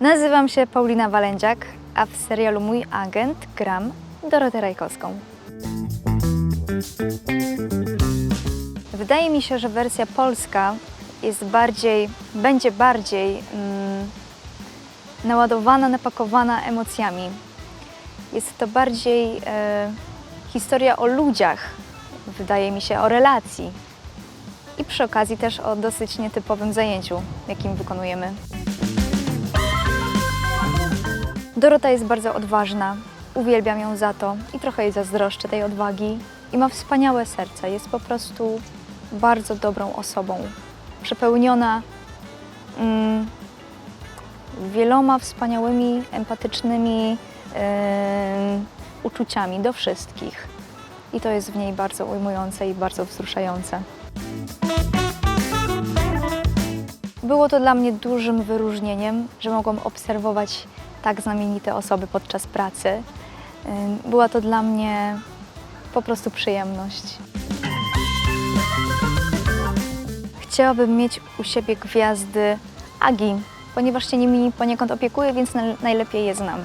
Nazywam się Paulina Walędziak, a w serialu Mój Agent gram Dorotę Rajkowską. Wydaje mi się, że wersja polska jest bardziej, będzie bardziej mm, naładowana, napakowana emocjami. Jest to bardziej e, historia o ludziach, wydaje mi się, o relacji. I przy okazji też o dosyć nietypowym zajęciu, jakim wykonujemy. Dorota jest bardzo odważna. Uwielbiam ją za to i trochę jej zazdroszczę tej odwagi. I ma wspaniałe serce. Jest po prostu bardzo dobrą osobą. Przepełniona mm, wieloma wspaniałymi, empatycznymi em, uczuciami do wszystkich. I to jest w niej bardzo ujmujące i bardzo wzruszające. Było to dla mnie dużym wyróżnieniem, że mogłam obserwować tak znamienite osoby podczas pracy. Była to dla mnie po prostu przyjemność. Chciałabym mieć u siebie gwiazdy Agi, ponieważ się nimi poniekąd opiekuję, więc naj- najlepiej je znam.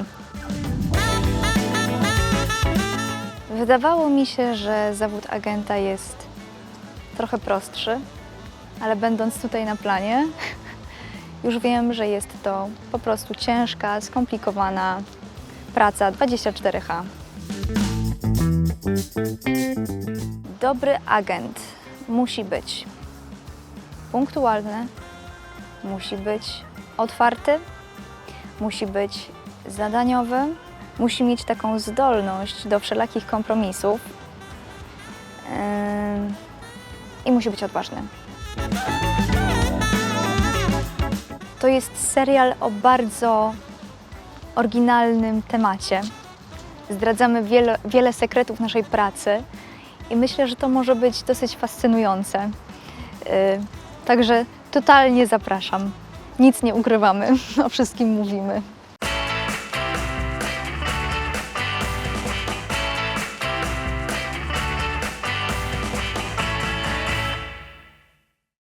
Wydawało mi się, że zawód agenta jest trochę prostszy, ale będąc tutaj na planie, już wiem, że jest to po prostu ciężka, skomplikowana praca 24H. Dobry agent musi być punktualny, musi być otwarty, musi być zadaniowy, musi mieć taką zdolność do wszelakich kompromisów ym, i musi być odważny. To jest serial o bardzo oryginalnym temacie. Zdradzamy wiele, wiele sekretów naszej pracy i myślę, że to może być dosyć fascynujące. Yy, Także totalnie zapraszam. Nic nie ukrywamy, o wszystkim mówimy.